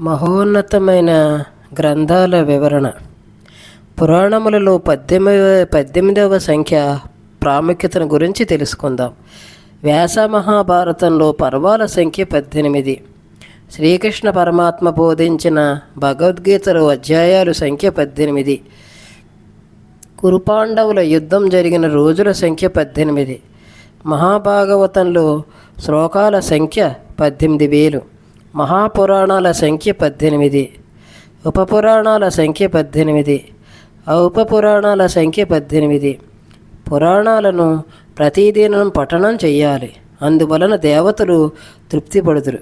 మహోన్నతమైన గ్రంథాల వివరణ. పురాణములలో పద్దెనిమిదవ పద్దెనిమిదవ సంఖ్య ప్రాముఖ్యతను గురించి తెలుసుకుందాం. వ్యాస మహాభారతంలో పర్వాల సంఖ్య పద్దెనిమిది. శ్రీకృష్ణ పరమాత్మ బోధించిన భగవద్గీతలో అధ్యాయాలు సంఖ్య పద్దెనిమిది. కురుపాండవుల యుద్ధం జరిగిన రోజుల సంఖ్య పద్దెనిమిది. మహాభాగవతంలో శ్లోకాల సంఖ్య పద్దెనిమిది వేలు. మహాపురాణాల సంఖ్య పద్దెనిమిది. ఉపపురాణాల సంఖ్య పద్దెనిమిది. ఆ ఉపపురాణాల సంఖ్య పద్దెనిమిది. పురాణాలను ప్రతిదినం పఠనం చేయాలి అందువలన దేవతలు తృప్తిపడుదురు.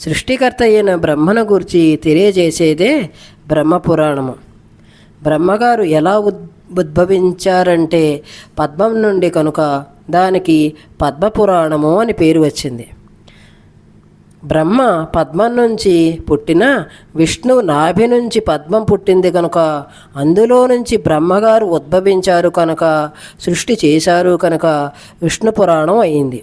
సృష్టికర్త అయిన బ్రహ్మను గురించి తెలియజేసేదే బ్రహ్మపురాణము. బ్రహ్మగారు ఎలా ఉద్ ఉద్భవించారంటే పద్మం నుండి కనుక దానికి పద్మపురాణము అని పేరు వచ్చింది. బ్రహ్మ పద్మం నుంచి పుట్టిన విష్ణు నాభి నుంచి పద్మం పుట్టింది కనుక అందులో నుంచి బ్రహ్మగారు ఉద్భవించారు కనుక సృష్టి చేశారు కనుక విష్ణు పురాణం అయింది.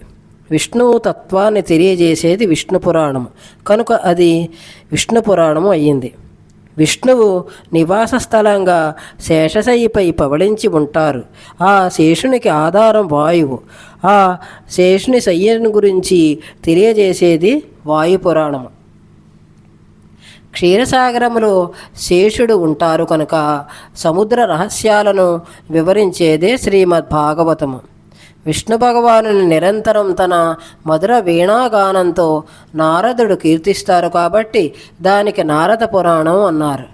విష్ణువు తత్వాన్ని తెలియజేసేది విష్ణు పురాణం. కనుక అది విష్ణు పురాణము అయ్యింది. విష్ణువు నివాస స్థలంగా శేషశయ్యపై పవళించి ఉంటారు. ఆ శేషునికి ఆధారం వాయువు. ఆ శేషుని శయ్యను గురించి తెలియజేసేది వాయుపురాణము. క్షీరసాగరములో శేషుడు ఉంటారు కనుక సముద్ర రహస్యాలను వివరించేదే శ్రీమద్ భాగవతము విష్ణు భగవాను నిరంతరం తన మధుర వీణాగానంతో నారదుడు కీర్తిస్తారు కాబట్టి దానికి నారద పురాణం అన్నారు.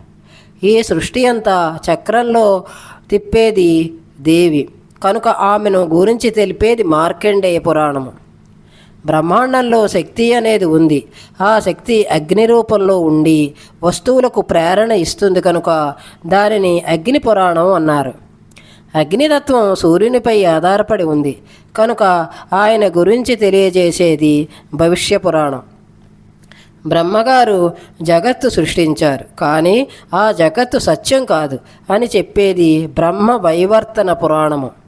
ఈ సృష్టి అంతా చక్రంలో తిప్పేది దేవి. కనుక ఆమెను గురించి తెలిపేది మార్కండేయ పురాణము. బ్రహ్మాండంలో శక్తి అనేది ఉంది. ఆ శక్తి అగ్ని రూపంలో ఉండి వస్తువులకు ప్రేరణ ఇస్తుంది కనుక దానిని అగ్ని పురాణం అన్నారు. అగ్నితత్వం సూర్యునిపై ఆధారపడి ఉంది. కనుక ఆయన గురించి తెలియజేసేది భవిష్య పురాణం. బ్రహ్మగారు జగత్తు సృష్టించారు. కానీ ఆ జగత్తు సత్యం కాదు అని చెప్పేది బ్రహ్మ వైవర్తన పురాణము.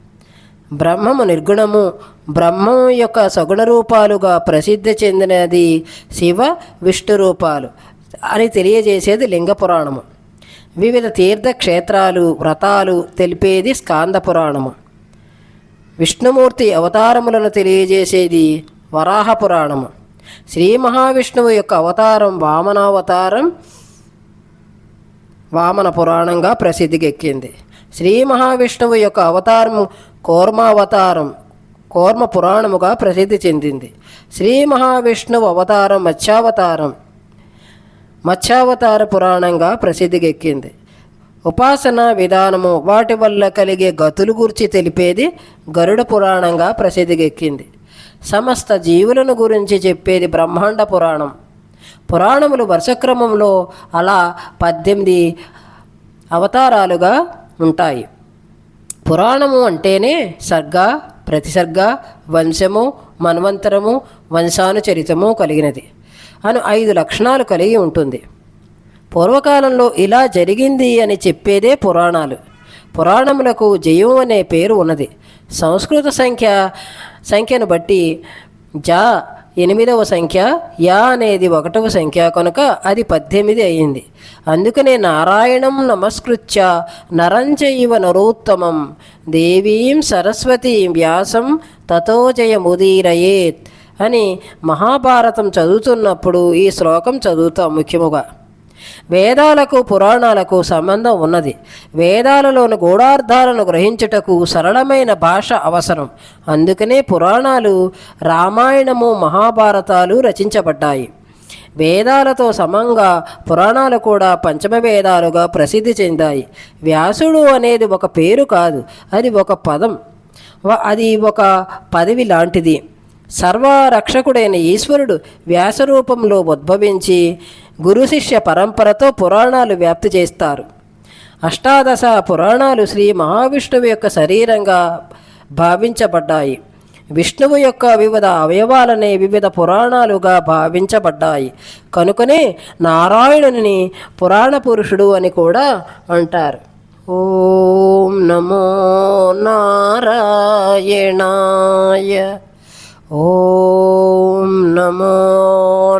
బ్రహ్మము నిర్గుణము బ్రహ్మం యొక్క సగుణ రూపాలుగా ప్రసిద్ధి చెందినది శివ విష్ణు రూపాలు అని తెలియజేసేది లింగ పురాణము. వివిధ తీర్థక్షేత్రాలు వ్రతాలు తెలిపేది స్కాంద పురాణము. విష్ణుమూర్తి అవతారములను తెలియజేసేది వరాహ పురాణము. శ్రీ మహావిష్ణువు యొక్క అవతారం వామనావతారం వామన పురాణంగా ప్రసిద్ధికెక్కింది. శ్రీ మహావిష్ణువు యొక్క అవతారము కూర్మావతారం కూర్మ పురాణముగా ప్రసిద్ధి చెందింది. శ్రీ మహావిష్ణువు అవతారం మత్స్యావతారం మత్స్యావతార పురాణంగా ప్రసిద్ధికెక్కింది ఉపాసన విధానము వాటి వల్ల కలిగే గతులు గురించి తెలిపేది గరుడ పురాణంగా ప్రసిద్ధికెక్కింది సమస్త జీవులను గురించి చెప్పేది బ్రహ్మాండ పురాణం. పురాణములు వర్షక్రమంలో అలా పద్దెనిమిది అవతారాలుగా ఉంటాయి. పురాణము అంటేనే సర్గ ప్రతిసర్గ వంశము మన్వంతరము వంశానుచరితము కలిగినది. అను ఐదు లక్షణాలు కలిగి ఉంటుంది. పూర్వకాలంలో ఇలా జరిగింది అని చెప్పేదే పురాణాలు. పురాణములకు జయం అనే పేరు ఉన్నది. సంస్కృత సంఖ్య సంఖ్యను బట్టి జా ఎనిమిదవ సంఖ్య యా అనేది ఒకటవ సంఖ్య కనుక అది పద్దెనిమిది అయింది. అందుకనే నారాయణం నమస్కృత్య నరంచైవ నరోత్తమం. దేవీం సరస్వతీం వ్యాసం తతోజయ జయముదీరయేత్ అని మహాభారతం చదువుతున్నప్పుడు ఈ శ్లోకం చదువుతాం ముఖ్యముగా. వేదాలకు పురాణాలకు సంబంధం ఉన్నది. వేదాలలోని గూఢార్థాలను గ్రహించుటకు సరళమైన భాష అవసరం. అందుకనే పురాణాలు రామాయణము మహాభారతాలు రచించబడ్డాయి. వేదాలతో సమంగా పురాణాలు కూడా పంచమ వేదాలుగా ప్రసిద్ధి చెందాయి. వ్యాసుడు అనేది ఒక పేరు కాదు అది ఒక పదం. అది ఒక పదవి లాంటిది. సర్వరక్షకుడైన ఈశ్వరుడు వ్యాసరూపంలో ఉద్భవించి గురు శిష్య పరంపరతో పురాణాలు వ్యాప్తి చేస్తారు. అష్టాదశ పురాణాలు శ్రీ మహావిష్ణువు యొక్క శరీరంగా భావించబడ్డాయి. విష్ణువు యొక్క వివిధ అవయవాలనే వివిధ పురాణాలుగా భావించబడ్డాయి. కనుకనే నారాయణుని పురాణ పురుషుడు అని కూడా అంటారు. ఓం నమో నారాయణాయ. ఓం నమో